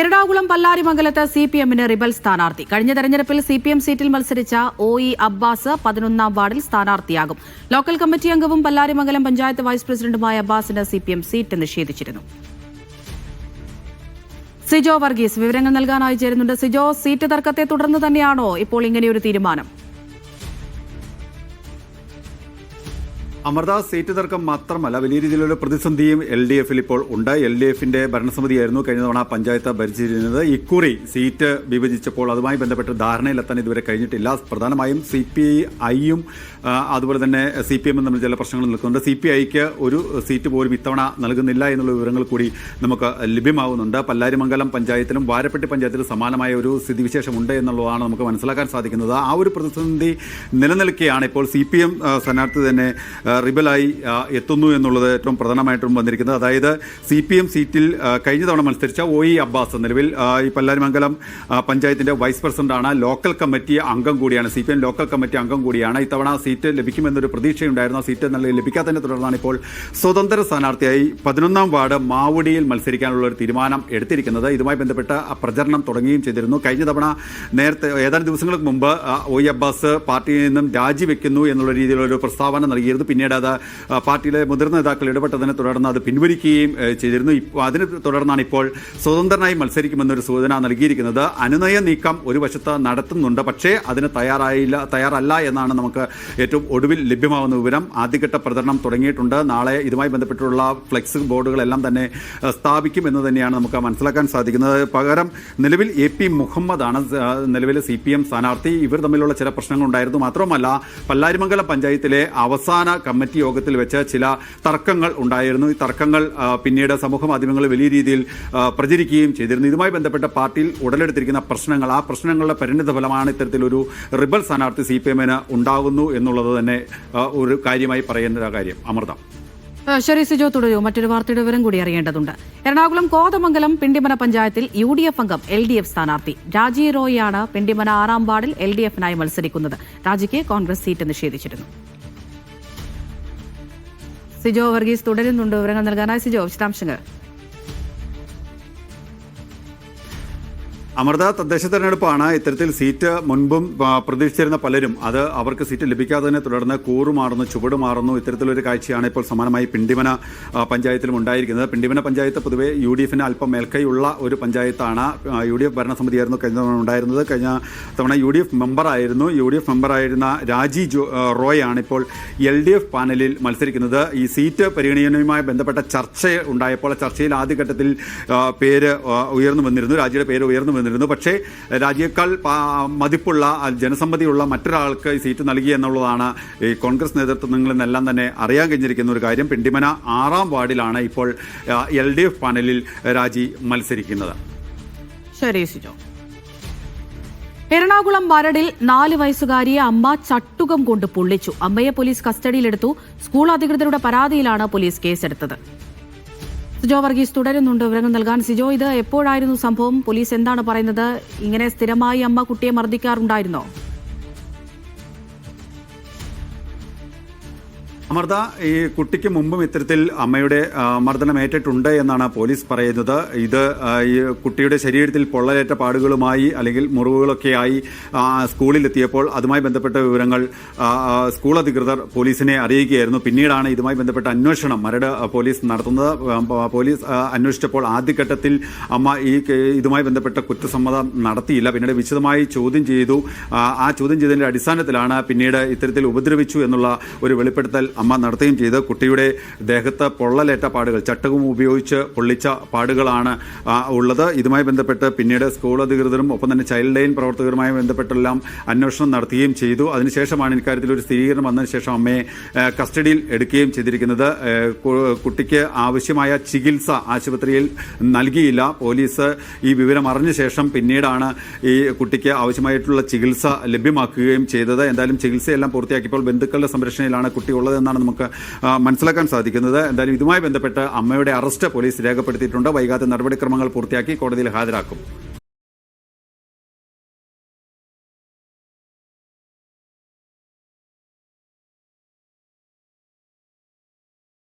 എറണാകുളം പല്ലാരിമംഗലത്ത് C P എമ്മിന് rebel സ്ഥാനാർത്ഥി. കഴിഞ്ഞ തെരഞ്ഞെടുപ്പിൽ സി പി എം സീറ്റിൽ മത്സരിച്ച ഒ ഇ അബ്ബാസ് പതിനൊന്നാം വാർഡിൽ സ്ഥാനാർത്ഥിയാകും. ലോക്കൽ കമ്മിറ്റി അംഗവും പല്ലാരിമംഗലം പഞ്ചായത്ത് വൈസ് പ്രസിഡന്റുമായ അബ്ബാസിന് സി പി എം സീറ്റ് നിഷേധിച്ചിരുന്നു. സിജോ വർഗീസ് വിവരങ്ങൾ നൽകാനായി ചേരുന്നുണ്ട്. സിജോ സീറ്റ് തർക്കത്തെ തുടർന്ന് തന്നെയാണോ ഇപ്പോൾ ഇങ്ങനെയൊരു തീരുമാനം? അമൃത സീറ്റ് തർക്കം മാത്രമല്ല വലിയ രീതിയിലുള്ള പ്രതിസന്ധിയും എൽ ഡി എഫിൽ ഇപ്പോൾ ഉണ്ട്. എൽ ഡി എഫിന്റെ ഭരണസമിതിയായിരുന്നു കഴിഞ്ഞ തവണ പഞ്ചായത്ത് ഭരിച്ചിരുന്നത്. ഇക്കുറി സീറ്റ് വിഭജിച്ചപ്പോൾ അതുമായി ബന്ധപ്പെട്ട് ധാരണയിലെത്താൻ ഇതുവരെ കഴിഞ്ഞിട്ടില്ല. പ്രധാനമായും സി പി ഐയും അതുപോലെ തന്നെ സി പി എമ്മും തമ്മിൽ ചില പ്രശ്നങ്ങൾ നിൽക്കുന്നുണ്ട്. സി പി ഐക്ക് ഒരു സീറ്റ് പോലും ഇത്തവണ നൽകുന്നില്ല എന്നുള്ള വിവരങ്ങൾ കൂടി നമുക്ക് ലഭ്യമാകുന്നുണ്ട് പല്ലാരിമംഗലം പഞ്ചായത്തിലും വാരപ്പെട്ടി പഞ്ചായത്തിലും സമാനമായ ഒരു സ്ഥിതിവിശേഷമുണ്ട് എന്നുള്ളതാണ് നമുക്ക് മനസ്സിലാക്കാൻ സാധിക്കുന്നത്. ആ ഒരു പ്രതിസന്ധി നിലനിൽക്കുകയാണ് ഇപ്പോൾ സി പി എം സ്ഥാനാർത്ഥി തന്നെ റിബലായി എത്തുന്നു എന്നുള്ളത് ഏറ്റവും പ്രധാനമായിട്ടും വന്നിരിക്കുന്നത്. അതായത് സി പി എം സീറ്റിൽ കഴിഞ്ഞ തവണ മത്സരിച്ച ഒ ഇ അബ്ബാസ് നിലവിൽ ഈ പല്ലാരിമംഗലം പഞ്ചായത്തിന്റെ വൈസ് പ്രസിഡന്റാണ്. ലോക്കൽ കമ്മിറ്റി അംഗം കൂടിയാണ്. C P M local committee അംഗം കൂടിയാണ്. ഇത്തവണ സീറ്റ് ലഭിക്കുമെന്നൊരു പ്രതീക്ഷയുണ്ടായിരുന്നു. ആ സീറ്റ് നല്ല ലഭിക്കാത്തതിനെ തുടർന്നാണ് ഇപ്പോൾ സ്വതന്ത്ര സ്ഥാനാർത്ഥിയായി പതിനൊന്നാം വാർഡ് മാവുടിയിൽ മത്സരിക്കാനുള്ള ഒരു തീരുമാനം എടുത്തിരിക്കുന്നത്. ഇതുമായി ബന്ധപ്പെട്ട പ്രചരണം തുടങ്ങുകയും ചെയ്തിരുന്നു. കഴിഞ്ഞ തവണ നേരത്തെ ഏതാനും ദിവസങ്ങൾക്ക് മുമ്പ് ഒ ഇ അബ്ബാസ് പാർട്ടിയിൽ നിന്നും രാജിവെക്കുന്നു എന്നുള്ള രീതിയിലുള്ള ഒരു പ്രസ്താവന നൽകിയിരുന്നു. പിന്നീട് അത് ആ, പാർട്ടിയിലെ മുതിർന്ന നേതാക്കൾ ഇടപെട്ടതിനെ തുടർന്ന് അത് പിൻവലിക്കുകയും ചെയ്തിരുന്നു. അതിനെ തുടർന്നാണ് ഇപ്പോൾ സ്വതന്ത്രനായി മത്സരിക്കുമെന്നൊരു സൂചന നൽകിയിരിക്കുന്നത്. അനുനയ നീക്കം ഒരു വശത്ത് നടത്തുന്നുണ്ട്. പക്ഷേ അതിന് തയ്യാറായില്ല തയ്യാറല്ല എന്നാണ് നമുക്ക് ഏറ്റവും ഒടുവിൽ ലഭ്യമാവുന്ന വിവരം. ആദ്യഘട്ട പ്രചരണം തുടങ്ങിയിട്ടുണ്ട്. നാളെ ഇതുമായി ബന്ധപ്പെട്ടുള്ള ഫ്ലെക്സ് ബോർഡുകളെല്ലാം തന്നെ സ്ഥാപിക്കും എന്ന് തന്നെയാണ് നമുക്ക് മനസ്സിലാക്കാൻ സാധിക്കുന്നത്. പകരം നിലവിൽ എ പി മുഹമ്മദാണ് നിലവിലെ സി പി എം സ്ഥാനാർത്ഥി. ഇവർ തമ്മിലുള്ള ചില പ്രശ്നങ്ങളുണ്ടായിരുന്നു. മാത്രമല്ല പല്ലാരിമംഗലം പഞ്ചായത്തിലെ അവസാന കമ്മിറ്റി യോഗത്തിൽ വെച്ച് ചില തർക്കങ്ങൾ ഉണ്ടായിരുന്നു. ഈ തർക്കങ്ങൾ പിന്നീട് സമൂഹ മാധ്യമങ്ങളിൽ വലിയ രീതിയിൽ പ്രചരിക്കുകയും ചെയ്തിരുന്നു. ഇതുമായി ബന്ധപ്പെട്ട പാർട്ടിയിൽ ഉടലെടുത്തിരിക്കുന്ന പ്രശ്നങ്ങൾ ആ പ്രശ്നങ്ങളുടെ പരിണിത ഫലമാണ് ഇത്തരത്തിലൊരു റിബൽ സ്ഥാനാർത്ഥി സി പി എമ്മിന് ഉണ്ടാകുന്നു എന്നുള്ളത് തന്നെ ഒരു കാര്യമായി പറയുന്ന കാര്യം. അമൃത. ശരി സിജോ തുടരൂ. മറ്റൊരു വാർത്തയുടെ വിവരം കൂടി അറിയേണ്ടതുണ്ട്. എറണാകുളം കോതമംഗലം പിണ്ടിമന പഞ്ചായത്തിൽ യു ഡി എഫ് അംഗം എൽ ഡി എഫ് സ്ഥാനാർത്ഥി രാജി റോയിയാണ് പിണ്ടിമന ആറാം വാർഡിൽ എൽ ഡി എഫിനായി മത്സരിക്കുന്നത്. രാജിക്ക് കോൺഗ്രസ് സീറ്റ് നിഷേധിച്ചിരുന്നു. സിജോ വർഗീസ് തുടരുന്നുണ്ട് വിവരങ്ങൾ നൽകാനായി സിജോ വിശദാംശങ്ങൾ അമൃത തദ്ദേശ തെരഞ്ഞെടുപ്പാണ് ഇത്തരത്തിൽ സീറ്റ് മുൻപും പ്രതീക്ഷിച്ചിരുന്ന പലരും. അത് അവർക്ക് സീറ്റ് ലഭിക്കാത്തതിനെ തുടർന്ന് കൂറുമാറുന്നു ചുവടുമാറുന്നു ഇത്തരത്തിലൊരു കാഴ്ചയാണ് ഇപ്പോൾ സമാനമായി പിണ്ടിമന പഞ്ചായത്തിലും ഉണ്ടായിരിക്കുന്നത്. പിണ്ടിമന പഞ്ചായത്ത് പൊതുവെ യു ഡി എഫിന് അല്പം മേൽക്കൈയുള്ള ഒരു പഞ്ചായത്താണ്. യു ഡി എഫ് ഭരണസമിതിയായിരുന്നു കഴിഞ്ഞ തവണ ഉണ്ടായിരുന്നത്. കഴിഞ്ഞ തവണ യു ഡി എഫ് മെമ്പറായിരുന്നു. യു ഡി എഫ് മെമ്പറായിരുന്ന രാജി ജോ റോയ് റോയാണ് ഇപ്പോൾ എൽ ഡി എഫ് പാനലിൽ മത്സരിക്കുന്നത്. ഈ സീറ്റ് പരിഗണനയുമായി ബന്ധപ്പെട്ട ചർച്ച ഉണ്ടായപ്പോൾ ചർച്ചയിൽ ആദ്യഘട്ടത്തിൽ പേര് ഉയർന്നു വന്നിരുന്നു. രാജിയുടെ പേര് ഉയർന്നു വന്നിരുന്നു. പക്ഷേ രാജിയേക്കാൾ മതിപ്പുള്ള ജനസമ്മതിയുള്ള മറ്റൊരാൾക്ക് സീറ്റ് നൽകി എന്നുള്ളതാണ് ഈ കോൺഗ്രസ് നേതൃത്വങ്ങളിൽ നിന്നെല്ലാം തന്നെ അറിയാൻ കഴിഞ്ഞിരിക്കുന്ന ഒരു കാര്യം. പിണ്ടിമന ആറാം വാർഡിലാണ് ഇപ്പോൾ എൽ ഡി എഫ് പാനലിൽ രാജി മത്സരിക്കുന്നത്. എറണാകുളം മരടിൽ നാല് വയസ്സുകാരിയെ അമ്മ ചട്ടുകം കൊണ്ട് പൊള്ളിച്ചു. അമ്മയെ പോലീസ് കസ്റ്റഡിയിലെടുത്തു. സ്കൂൾ അധികൃതരുടെ പരാതിയിലാണ് പോലീസ് കേസെടുത്തത്. സിജോ വർഗീസ് തുടരുന്നുണ്ട് വിവരങ്ങൾ നൽകാൻ. സിജോ ഇത് എപ്പോഴായിരുന്നു സംഭവം? പോലീസ് എന്താണ് പറയുന്നത്? ഇങ്ങനെ സ്ഥിരമായി അമ്മ കുട്ടിയെ മർദ്ദിക്കാറുണ്ടായിരുന്നോ? അമൃത ഈ കുട്ടിക്ക് മുമ്പും ഇത്തരത്തിൽ അമ്മയുടെ മർദ്ദനം മർദ്ദനമേറ്റിട്ടുണ്ട് എന്നാണ് പോലീസ് പറയുന്നത്. ഇത് ഈ കുട്ടിയുടെ ശരീരത്തിൽ പൊള്ളലേറ്റ പാടുകളുമായി അല്ലെങ്കിൽ മുറിവുകളൊക്കെയായി സ്കൂളിലെത്തിയപ്പോൾ അതുമായി ബന്ധപ്പെട്ട വിവരങ്ങൾ സ്കൂൾ അധികൃതർ പോലീസിനെ അറിയിക്കുകയായിരുന്നു. പിന്നീടാണ് ഇതുമായി ബന്ധപ്പെട്ട അന്വേഷണം മരട് പോലീസ് നടത്തുന്നത്. പോലീസ് അന്വേഷിച്ചപ്പോൾ ആദ്യഘട്ടത്തിൽ അമ്മ ഈ ഇതുമായി ബന്ധപ്പെട്ട കുറ്റസമ്മതം നടത്തിയില്ല. പിന്നീട് വിശദമായി ചോദ്യം ചെയ്തു. ആ ചോദ്യം ചെയ്തതിന്റെ അടിസ്ഥാനത്തിലാണ് പിന്നീട് ഇത്തരത്തിൽ ഉപദ്രവിച്ചു എന്നുള്ള ഒരു വെളിപ്പെടുത്തൽ അമ്മ നടത്തുകയും ചെയ്ത് കുട്ടിയുടെ ദേഹത്ത് പൊള്ളലേറ്റ പാടുകൾ ചട്ടകം ഉപയോഗിച്ച് പൊള്ളിച്ച പാടുകളാണ് ഉള്ളത്. ഇതുമായി ബന്ധപ്പെട്ട് പിന്നീട് സ്കൂൾ അധികൃതരും ഒപ്പം തന്നെ ചൈൽഡ് ലൈൻ പ്രവർത്തകരുമായി ബന്ധപ്പെട്ടെല്ലാം അന്വേഷണം നടത്തുകയും ചെയ്തു. അതിനുശേഷമാണ് ഇക്കാര്യത്തിൽ ഒരു സ്ഥിരീകരണം വന്നതിന് ശേഷം അമ്മയെ കസ്റ്റഡിയിൽ എടുക്കുകയും ചെയ്തിരിക്കുന്നത്. കുട്ടിക്ക് ആവശ്യമായ ചികിത്സ ആശുപത്രിയിൽ നൽകിയില്ല. പോലീസ് ഈ വിവരം അറിഞ്ഞ ശേഷം പിന്നീടാണ് ഈ കുട്ടിക്ക് ആവശ്യമായിട്ടുള്ള ചികിത്സ ലഭ്യമാക്കുകയും ചെയ്തത്. എന്തായാലും ചികിത്സയെല്ലാം പൂർത്തിയാക്കിയപ്പോൾ ബന്ധുക്കളുടെ സംരക്ഷണയിലാണ് കുട്ടി ഉള്ളതെന്നാണ് നമുക്ക് മനസ്സിലാക്കാൻ സാധിക്കുന്നത്. എന്തായാലും ഇതുമായി ബന്ധപ്പെട്ട് അമ്മയുടെ അറസ്റ്റ് പോലീസ് രേഖപ്പെടുത്തിയിട്ടുണ്ട്. വൈകാതെ നടപടിക്രമങ്ങൾ പൂർത്തിയാക്കി കോടതിയിൽ ഹാജരാക്കും.